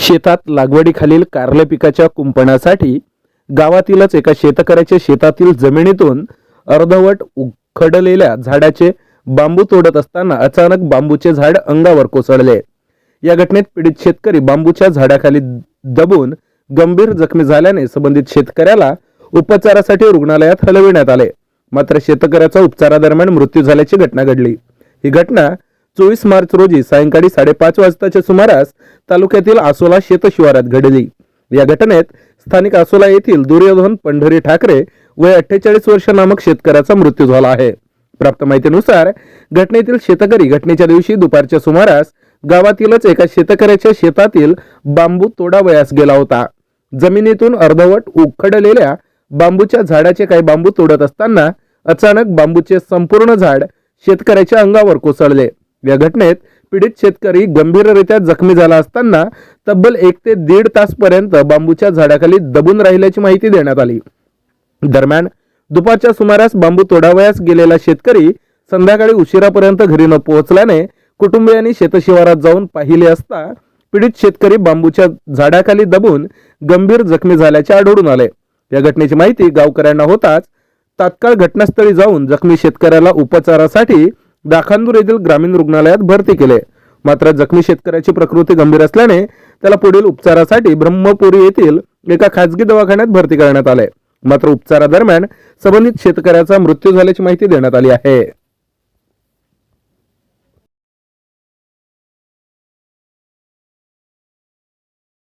शेतात लागवडीखालील कारले पिकाच्या कुंपणासाठी गावातीलच एका शेतकऱ्याच्या शेतातील जमिनीतून अर्धवट उखडलेल्या झाडाचे बांबू तोडत असताना अचानक बांबूचे झाड अंगावर कोसळले. या घटनेत पीडित शेतकरी बांबूच्या झाडाखाली दबून गंभीर जखमी झाल्याने संबंधित शेतकऱ्याला उपचारासाठी रुग्णालयात हलविण्यात आले. मात्र शेतकऱ्याचा उपचारादरम्यान मृत्यू झाल्याची घटना घडली. ही घटना चोवीस मार्च रोजी सायंकाळी साडेपाच वाजताच्या सुमारास तालुक्यातील आसोला शेतशिवारात घडली. या घटनेत स्थानिक आसोला येथील दुर्योधन पंढरी ठाकरे वय अठ्ठेचाळीस वर्ष नामक शेतकऱ्याचा मृत्यू झाला आहे. प्राप्त माहितीनुसार घटनेतील शेतकरी घटनेच्या दिवशी दुपारच्या सुमारास गावातीलच एका शेतकऱ्याच्या शेतातील बांबू तोडावयास गेला होता. जमिनीतून अर्धवट उखडलेल्या बांबूच्या झाडाचे काही बांबू तोडत असताना अचानक बांबूचे संपूर्ण झाड शेतकऱ्याच्या अंगावर कोसळले. या घटनेत पीडित शेतकरी गंभीररित्या जखमी झाला असताना तब्बल एक ते दीड तासपर्यंत बांबूच्या झाडाखाली दबून राहिल्याची माहिती देण्यात आली. दरम्यान दुपारच्या सुमारास बांबू तोडावयास गेलेला शेतकरी संध्याकाळी उशिरापर्यंत घरी न पोहोचल्याने कुटुंबियांनी शेतशिवारात जाऊन पाहिले असता पीडित शेतकरी बांबूच्या झाडाखाली दबून गंभीर जखमी झाल्याचे आढळून आले. या घटनेची माहिती गावकऱ्यांना होताच तात्काळ घटनास्थळी जाऊन जखमी शेतकऱ्याला उपचारासाठी दाखांदूर येथील ग्रामीण रुग्णालयात भरती केले. मात्र जखमी शेतकऱ्याची प्रकृती गंभीर असल्याने त्याला पुढील उपचारासाठी ब्रह्मपुरी येथील एका खाजगी दवाखान्यात भरती करण्यात आले. मात्र उपचारादरम्यान संबंधित शेतकऱ्याचा मृत्यू झाल्याची माहिती देण्यात आली आहे.